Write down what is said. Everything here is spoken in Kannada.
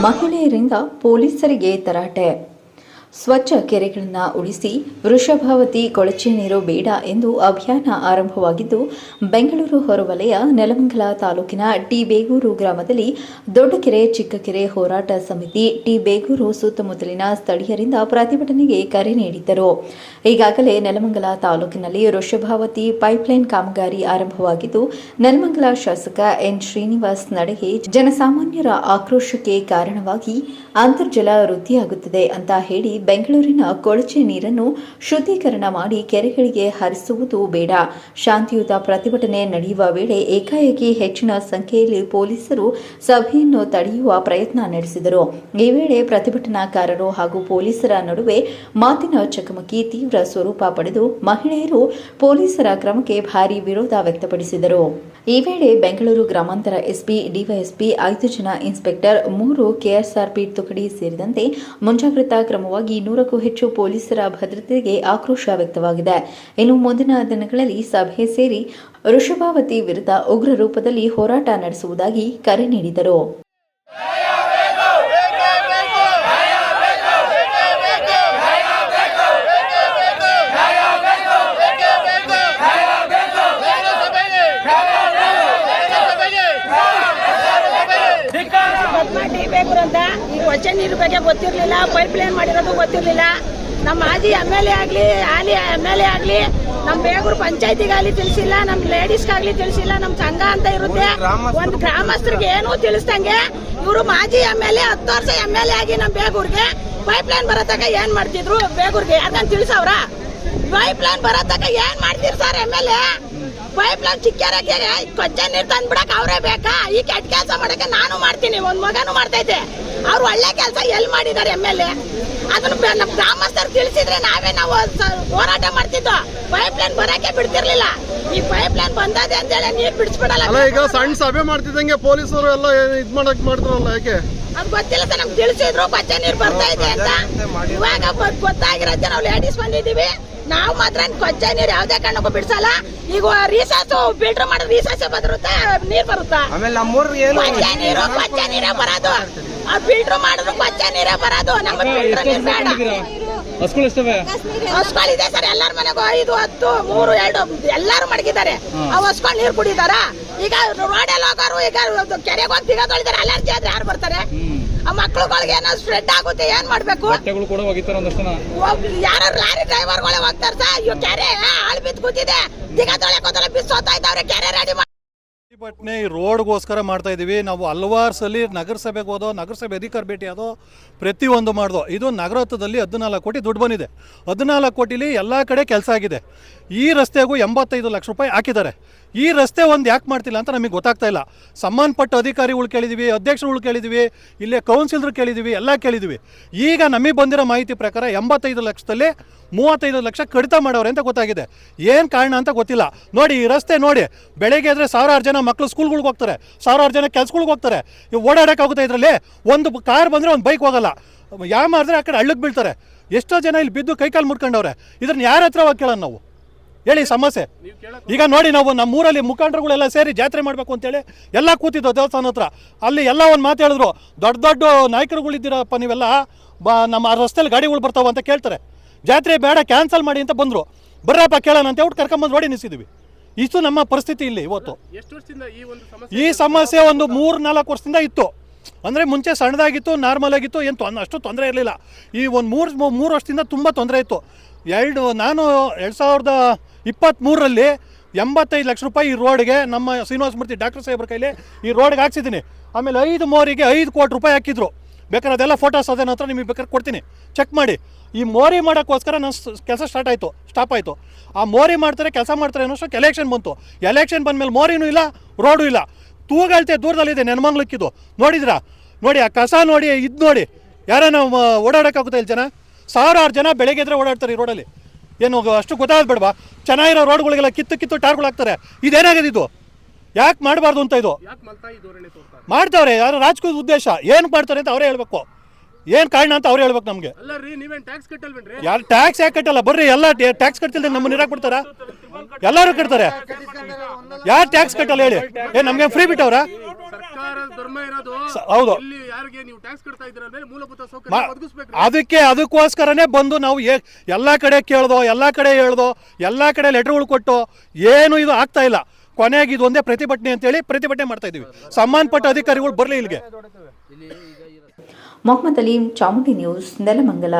ಮಹಿಳೆಯರಿಂದ ಪೊಲೀಸರಿಗೆ ತರಾಟೆ ಸ್ವಚ್ಛ ಕೆರೆಗಳನ್ನು ಉಳಿಸಿ ವೃಷಭಾವತಿ ಕೊಳಚೆ ನೀರು ಬೇಡ ಎಂದು ಅಭಿಯಾನ ಆರಂಭವಾಗಿದ್ದು, ಬೆಂಗಳೂರು ಹೊರವಲಯ, ನೆಲಮಂಗಲ ತಾಲೂಕಿನ ಟಿ ಬೇಗೂರು ಗ್ರಾಮದಲ್ಲಿ ದೊಡ್ಡಕೆರೆ ಚಿಕ್ಕಕೆರೆ ಹೋರಾಟ ಸಮಿತಿ ಟಿ ಬೇಗೂರು ಸುತ್ತಮುತ್ತಲಿನ ಸ್ಥಳೀಯರಿಂದ ಪ್ರತಿಭಟನೆಗೆ ಕರೆ ನೀಡಿದ್ದರು. ಈಗಾಗಲೇ ನೆಲಮಂಗಲ ತಾಲೂಕಿನಲ್ಲಿ ವೃಷಭಾವತಿ ಪೈಪ್ಲೈನ್ ಕಾಮಗಾರಿ ಆರಂಭವಾಗಿದ್ದು, ನೆಲಮಂಗಲ ಶಾಸಕ ಎನ್ ಶ್ರೀನಿವಾಸ್ ನಡೆಗೆ ಜನಸಾಮಾನ್ಯರ ಆಕ್ರೋಶಕ್ಕೆ ಕಾರಣವಾಗಿ ಅಂತರ್ಜಲ ವೃದ್ಧಿಯಾಗುತ್ತದೆ ಅಂತ ಹೇಳಿ ಬೆಂಗಳೂರಿನ ಕೊಳಚೆ ನೀರನ್ನು ಶುದ್ಧೀಕರಣ ಮಾಡಿ ಕೆರೆಗಳಿಗೆ ಹರಿಸುವುದು ಬೇಡ. ಶಾಂತಿಯುತ ಪ್ರತಿಭಟನೆ ನಡೆಯುವ ವೇಳೆ ಏಕಾಏಕಿ ಹೆಚ್ಚಿನ ಸಂಖ್ಯೆಯಲ್ಲಿ ಪೊಲೀಸರು ಸಭೆಯನ್ನು ತಡೆಯುವ ಪ್ರಯತ್ನ ನಡೆಸಿದರು. ಈ ವೇಳೆ ಪ್ರತಿಭಟನಾಕಾರರು ಹಾಗೂ ಪೊಲೀಸರ ನಡುವೆ ಮಾತಿನ ಚಕಮಕಿ ತೀವ್ರ ಸ್ವರೂಪ ಪಡೆದು ಮಹಿಳೆಯರು ಪೊಲೀಸರ ಕ್ರಮಕ್ಕೆ ಭಾರೀ ವಿರೋಧ ವ್ಯಕ್ತಪಡಿಸಿದರು. ಈ ವೇಳೆ ಬೆಂಗಳೂರು ಗ್ರಾಮಾಂತರ ಎಸ್ಪಿ, ಡಿವೈಎಸ್ಪಿ, ಐದು ಜನ ಇನ್ಸ್ಪೆಕ್ಟರ್, ಮೂರು ಕೆಎಸ್ಆರ್ಪಿ ತುಕಡಿ ಸೇರಿದಂತೆ ಮುಂಜಾಗ್ರತಾ ಕ್ರಮವಾಗಿ ನೂರಕ್ಕೂ ಹೆಚ್ಚು ಪೊಲೀಸರ ಭದ್ರತೆಗೆ ಆಕ್ರೋಶ ವ್ಯಕ್ತವಾಗಿದೆ. ಇನ್ನು ಮುಂದಿನ ದಿನಗಳಲ್ಲಿ ಸಭೆ ಸೇರಿ ವೃಷಭಾವತಿ ವಿರುದ್ಧ ಉಗ್ರ ರೂಪದಲ್ಲಿ ಹೋರಾಟ ನಡೆಸುವುದಾಗಿ ಕರೆ ನೀಡಿದರು. ನೀರು ಬಗ್ಗೆ ಗೊತ್ತಿರಲಿಲ್ಲ ಪೈಪ್ ಲೈನ್ ಮಾಡಿರೋದು ಗೊತ್ತಿರಲಿಲ್ಲ. ನಮ್ಮ ಮಾಜಿ ಎಂ ಎಲ್ ಎ ಆಗಲಿ ಹಾಲಿ ಎಂ ಎಲ್ ಎ ಆಗಲಿ ನಮ್ಮ ಬೇಗೂರು ಪಂಚಾಯತಿಗಾಗಲಿ ತಿಳಿಸಿಲ್ಲ ನಮ್ಮ ಲೇಡೀಸ್ಗಾಗಲಿ ತಿಳಿಸಿಲ್ಲ ನಮ್ಮ ಸಂಘ ಅಂತ ಇರುತ್ತೆ. ಒಂದು ಗ್ರಾಮಸ್ಥರಿಗೆ ಏನೂ ತಿಳಿಸ್ದಂಗೆ ಇವರು ಮಾಜಿ ಎಂ ಎಲ್ ಎ ಹತ್ತು ವರ್ಷ ಎಂ ಎಲ್ ಎ ಆಗಿ ನಮ್ಮ ಬೇಗೂರಿಗೆ ಪೈಪ್ ಲೈನ್ ಬರೋತಕ ಏನ್ ಮಾಡ್ತಿದ್ರು ಬೇಗೂರಿಗೆ? ಯಾಕಂತ ತಿಳಿಸವ್ರ? ಪೈಪ್ ಲೈನ್ ಬರೋತಕ ಏನ್ ಮಾಡ್ತೀರಿ sir M L A pipe line ಚಿಕ್ಕರಕ್ಕೆ ಕೊಚ್ಚೆ ನೀರು ತಂದ್ ಬಿಡಕ್ ಅವರೇ ಬೇಕಾ? ಈ ಕೆಟ್ಟ ಕೆಲಸ ಮಾಡಕ್ಕೆ ನಾನು ಮಾಡ್ತೀನಿ ಒಂದ್ ಮಗನೂ ಮಾಡ್ತೈತೆ. ಅವ್ರು ಒಳ್ಳೆ ಕೆಲಸ ಎಲ್ಲಿ ಮಾಡಿದಾರೆ ಎಂ ಎಲ್ ಎ ಅದನ್ನ ನಮ್ಮ ಗ್ರಾಮಸ್ಥರು ತಿಳಿಸಿದ್ರೆ ನಾವೇ ನಾವು ಹೋರಾಟ ಮಾಡ್ತಿದ್ದೋ ಪೈಪ್ ಲೈನ್ ಬರಕ್ಕೆ ಬಿಡ್ತಿರ್ಲಿಲ್ಲ. ಈ ಪೈಪ್ ಲೈನ್ ಬಂದದೆ ಅಂತೇಳಿ ನೀರ್ ಬಿಡಿಸ್ಬಿಡಲ್ಲ. ಈಗ ಸಣ್ಣ ಸಭೆ ಮಾಡ್ತಿದ್ದಂಗೆ ಪೊಲೀಸರು ಎಲ್ಲ ಇದ್ ಮಾಡಕ್ ಮಾಡ್ತಾರಲ್ಲ ಯಾಕೆ? ಅದು ಗೊತ್ತಿಲ್ಲ ಸರ್ ನಮ್ಗೆ ತಿಳಿಸಿದ್ರು ಕೊಚ್ಚೆ ನೀರ್ ಬರ್ತಾ ಇದೆ ಅಂತ. ಇವಾಗ ಗೊತ್ತಾಗಿರತ್ತೆ ನಾವು ಲೇಡೀಸ್ ಬಂದಿದೀವಿ ನಾವು ಮಾತ್ರ ಕೊಚ್ಚ ನೀರ್ ಯಾವ್ದೇ ಕಾರಣಕ್ಕೂ ಬಿಡ್ಸಲ್ಲ. ಈಗ ರೀಸಸ್ ಫಿಲ್ಟರ್ ಮಾಡಿದ್ರೆ ರೀಸಸ್ ಬರುತ್ತೆ ನೀರ್ ಬರುತ್ತಾ? ಆಮೇಲೆ ನಮ್ಮೂರ್ ಏನು ಕೊಚ್ಚೆ ನೀರು ಕೊಚ್ಚೆ ನೀರೇ ಬರೋದು. ಆ ಫಿಲ್ಟರ್ ಮಾಡಿದ್ರು ಕೊಚ್ಚೆ ನೀರೇ ಬರೋದು. ನಮ್ಮ ಫಿಲ್ಟರ್ ನೀರ್ ಬೇಡ. ಇದೆ ಸರ್ ಎಲ್ಲಾರ ಮನೆಗೂ ಐದು ಹತ್ತು ಮೂರು ಎರಡು ಎಲ್ಲಾರು ಮಡಗಿದ್ದಾರೆ. ಆ ಹಸ್ಕೊಂಡು ನೀರು ಕುಡಿದಾರ ಈಗ ರೋಡೆಲ್ಲ ಹೋಗೋರು ಈಗ ಕೆರೆಗೆ ಹೋಗಿ ತಿಗ ತೊಳಿದಾರೆ ಅಲರ್ಜಿ ಆದ್ರೆ ಯಾರು ಬರ್ತಾರೆ? ಆ ಮಕ್ಳುಗಳಿಗೆ ಏನೋ ಸ್ಪ್ರೆಡ್ ಆಗುತ್ತೆ ಏನ್ ಮಾಡ್ಬೇಕು? ಯಾರು ಲಾರಿ ಡ್ರೈವರ್ಗಳೇ ಹೋಗ್ತಾರ ಸರ್ ಕೆರೆ ಆಳ್ ಬಿದ್ದು ಕೂತಿದೆ. ತಿಗ ಬಿಸ್ ಬಿಸೋತಾ ಇದ್ದಾವ್ರೆ ಕೆರೆ ರೆಡಿ ಮಾಡಿ ಪ್ರತಿಭಟನೆ ಈ ರೋಡ್ಗೋಸ್ಕರ ಮಾಡ್ತಾ ಇದ್ದೀವಿ ನಾವು ಹಲವಾರು ಸಲ ನಗರಸಭೆಗೆ ಹೋದೋ, ನಗರಸಭೆ ಅಧಿಕಾರ ಭೇಟಿ ಆದೋ ಪ್ರತಿಯೊಂದು ಮಾಡ್ದೋ, ಇದು ನಗರತ್ವದಲ್ಲಿ ಹದಿನಾಲ್ಕು ಕೋಟಿ ದುಡ್ಡು ಬಂದಿದೆ. ಹದಿನಾಲ್ಕು ಕೋಟಿಲಿ ಎಲ್ಲ ಕಡೆ ಕೆಲಸ ಆಗಿದೆ. ಈ ರಸ್ತೆಗೂ ಎಂಬತ್ತೈದು ಲಕ್ಷ ರೂಪಾಯಿ ಹಾಕಿದ್ದಾರೆ. ಈ ರಸ್ತೆ ಒಂದು ಯಾಕೆ ಮಾಡ್ತಿಲ್ಲ ಅಂತ ನಮಗೆ ಗೊತ್ತಾಗ್ತಾ ಇಲ್ಲ. ಸಂಬಂಧಪಟ್ಟ ಅಧಿಕಾರಿಗಳು ಕೇಳಿದೀವಿ, ಅಧ್ಯಕ್ಷರುಗಳು ಕೇಳಿದೀವಿ, ಇಲ್ಲೇ ಕೌನ್ಸಿಲರ್ ಕೇಳಿದೀವಿ, ಎಲ್ಲ ಕೇಳಿದೀವಿ. ಈಗ ನಮಗೆ ಬಂದಿರೋ ಮಾಹಿತಿ ಪ್ರಕಾರ ಎಂಬತ್ತೈದು ಲಕ್ಷದಲ್ಲಿ ಮೂವತ್ತೈದು ಲಕ್ಷ ಕಡಿತ ಮಾಡೋರೆ ಅಂತ ಗೊತ್ತಾಗಿದೆ. ಏನು ಕಾರಣ ಅಂತ ಗೊತ್ತಿಲ್ಲ. ನೋಡಿ, ಈ ರಸ್ತೆ ನೋಡಿ, ಬೆಳಗ್ಗೆ ಆದರೆ ಸಾವಿರಾರು ಜನ ಮಕ್ಕಳು ಸ್ಕೂಲ್ಗಳಿಗೆ ಹೋಗ್ತಾರೆ, ಸಾವಿರಾರು ಜನ ಕೆಲ್ಸಗಳಿಗೆ ಹೋಗ್ತಾರೆ, ಇವು ಓಡಾಡೋಕ್ಕಾಗುತ್ತೆ ಇದರಲ್ಲಿ, ಒಂದು ಕಾರ್ ಬಂದರೆ ಒಂದು ಬೈಕ್ ಹೋಗಲ್ಲ. ಯಾವ ಮಾಡಿದ್ರೆ ಆ ಕಡೆ ಹಳ್ಳಕ್ಕೆ ಬೀಳ್ತಾರೆ. ಎಷ್ಟೋ ಜನ ಇಲ್ಲಿ ಬಿದ್ದು ಕೈಕಾಲು ಮುಟ್ಕೊಂಡವ್ರೆ ಇದನ್ನ ಯಾರ ಹತ್ರ ಹೋಗಿ ಕೇಳೋಣ ನಾವು? ಹೇಳಿ ಸಮಸ್ಯೆ. ಈಗ ನೋಡಿ ನಾವು ನಮ್ಮ ಊರಲ್ಲಿ ಮುಖಂಡರುಗಳೆಲ್ಲ ಸೇರಿ ಜಾತ್ರೆ ಮಾಡಬೇಕು ಅಂತೇಳಿ ಎಲ್ಲ ಕೂತಿದ್ದೋ ದೇವಸ್ಥಾನ ಹತ್ರ. ಅಲ್ಲಿ ಎಲ್ಲ ಒಂದು ಮಾತು ಹೇಳಿದ್ರು, ದೊಡ್ಡ ದೊಡ್ಡ ನಾಯಕರುಗಳಿದ್ದೀರಪ್ಪ ನೀವೆಲ್ಲ, ಬ, ನಮ್ಮ ರಸ್ತೆಯಲ್ಲಿ ಗಾಡಿಗಳು ಬರ್ತಾವ ಅಂತ ಕೇಳ್ತಾರೆ. ಜಾತ್ರೆ ಬೇಡ, ಕ್ಯಾನ್ಸಲ್ ಮಾಡಿ ಅಂತ ಬಂದರು. ಬರ್ರಪ್ಪ ಕೇಳೋಣ ಅಂತ ಹೇಳ್ಬಿಟ್ಟು ಕರ್ಕೊಂಬಂದು ನೋಡಿ ನಿಲ್ಸಿದ್ವಿ. ಇಷ್ಟು ನಮ್ಮ ಪರಿಸ್ಥಿತಿ ಇಲ್ಲಿ ಇವತ್ತು. ಈ ಸಮಸ್ಯೆ ಒಂದು ಮೂರು ನಾಲ್ಕು ವರ್ಷದಿಂದ ಇತ್ತು. ಅಂದರೆ ಮುಂಚೆ ಸಣ್ಣದಾಗಿತ್ತು ನಾರ್ಮಲ್ ಆಗಿತ್ತು ಏನು ತೊಂದ ಅಷ್ಟು ತೊಂದರೆ ಇರಲಿಲ್ಲ. ಈ ಒಂದು ಮೂರು ಮೂರು ವರ್ಷದಿಂದ ತುಂಬ ತೊಂದರೆ ಇತ್ತು. ಎರಡು ನಾನು ಎರಡು ಸಾವಿರದ ಇಪ್ಪತ್ತ್ಮೂರರಲ್ಲಿ ಎಂಬತ್ತೈದು ಲಕ್ಷ ರೂಪಾಯಿ ಈ ರೋಡ್ಗೆ ನಮ್ಮ ಶ್ರೀನಿವಾಸ ಮೂರ್ತಿ ಡಾಕ್ಟರ್ ಸಾಹೇಬ್ರ ಕೈಲಿ ಈ ರೋಡ್ಗೆ ಹಾಕ್ಸಿದ್ದೀನಿ. ಆಮೇಲೆ ಐದು ಮೋರಿಗೆ ಐದು ಕೋಟಿ ರೂಪಾಯಿ ಹಾಕಿದ್ರು. ಬೇಕಾದ್ರೆ ಅದೆಲ್ಲ ಫೋಟೋಸ್ ಅದೇ ಹತ್ರ ನಿಮಗೆ ಬೇಕಾದ್ರೆ ಕೊಡ್ತೀನಿ. ಚೆಕ್ ಮಾಡಿ. ಈ ಮೋರಿ ಮಾಡೋಕ್ಕೋಸ್ಕರ ನಾನು ಕೆಲಸ ಸ್ಟಾರ್ಟ್ ಆಯಿತು ಸ್ಟಾಪ್ ಆಯಿತು. ಆ ಮೋರಿ ಮಾಡ್ತಾರೆ, ಕೆಲಸ ಮಾಡ್ತಾರೆ ಅನ್ನೋಷ್ಟು ಎಲೆಕ್ಷನ್ ಬಂತು. ಎಲೆಕ್ಷನ್ ಬಂದಮೇಲೆ ಮೋರಿನೂ ಇಲ್ಲ ರೋಡು ಇಲ್ಲ. ತೂಗಳ್ತೆ ದೂರದಲ್ಲಿದೆ ನೆನಮಂಗ್ಲಕ್ಕಿದು ನೋಡಿದ್ರಾ? ನೋಡಿ, ಆ ಕಸ ನೋಡಿ, ಇದು ನೋಡಿ. ಯಾರೇನೋ ಓಡಾಡೋಕ್ಕಾಗುತ್ತೆ ಇಲ್ಲಿ ಜನ? ಸಾವಿರಾರು ಜನ ಬೆಳಗ್ಗೆ ಎದ್ರೆ ಓಡಾಡ್ತಾರೆ ಈ ರೋಡಲ್ಲಿ ಏನು, ಅಷ್ಟು ಗೊತ್ತಾಗೋದು ಬೇಡವಾ ಚೆನ್ನಾಗಿರೋ ರೋಡ್ಗಳಿಗೆಲ್ಲ ಕಿತ್ತು ಕಿತ್ತು ಟಾರ್ಗಳು ಹಾಕ್ತಾರೆ ಇದೇನಾಗಿದೆ ಇದು ಯಾಕೆ ಮಾಡಬಾರ್ದು ಅಂತ ಇದು? ಮಾಡ್ತಾವ್ರೆ ಯಾರು ರಾಜಕೀಯ ಉದ್ದೇಶ? ಏನು ಮಾಡ್ತಾರೆ ಅಂತ ಅವರೇ ಹೇಳ್ಬೇಕು. ಏನು ಕಾರಣ ಅಂತ ಅವ್ರು ಹೇಳ್ಬೇಕು ನಮಗೆ. ಯಾರು ಟ್ಯಾಕ್ಸ್ ಯಾಕೆ ಕಟ್ಟಲ್ಲ? ಬರ್ರಿ ಎಲ್ಲ ಟ್ಯಾಕ್ಸ್ ಕಟ್ತಿಲ್ಲ ನಮ್ಮ ಇರಾಕ್ ಬಿಡ್ತಾರ? ಎಲ್ಲರೂ ಕಟ್ತಾರೆ. ಯಾರು ಟ್ಯಾಕ್ಸ್ ಕಟ್ಟಲ್ಲ ಹೇಳಿ? ಏ ನಮ್ಗೆ ಫ್ರೀ ಬಿಟ್ಟವ್ರ? ಹೌದು. ಅದಕ್ಕೆ ಅದಕ್ಕೋಸ್ಕರನೇ ಬಂದು ನಾವು ಎಲ್ಲ ಕಡೆ ಕೇಳ್ದೋ ಎಲ್ಲ ಕಡೆ ಹೇಳ್ದೋ ಎಲ್ಲ ಕಡೆ ಲೆಟರ್ಗಳು ಕೊಟ್ಟು ಏನು ಇದು ಆಗ್ತಾ ಇಲ್ಲ. ಕೊನೆಗೆ ಇದು ಒಂದೇ ಪ್ರತಿಭಟನೆ ಅಂತೇಳಿ ಪ್ರತಿಭಟನೆ ಮಾಡ್ತಾ ಇದೀವಿ ಸಂಬಂಧಪಟ್ಟ ಅಧಿಕಾರಿಗಳು ಬರಲಿ ಇಲ್ಲಿಗೆ. ಮೊಹಮ್ಮದ್ ಅಲೀಂ ಚಾಮುಂಡಿ ನ್ಯೂಸ್ ನೆಲಮಂಗಲ.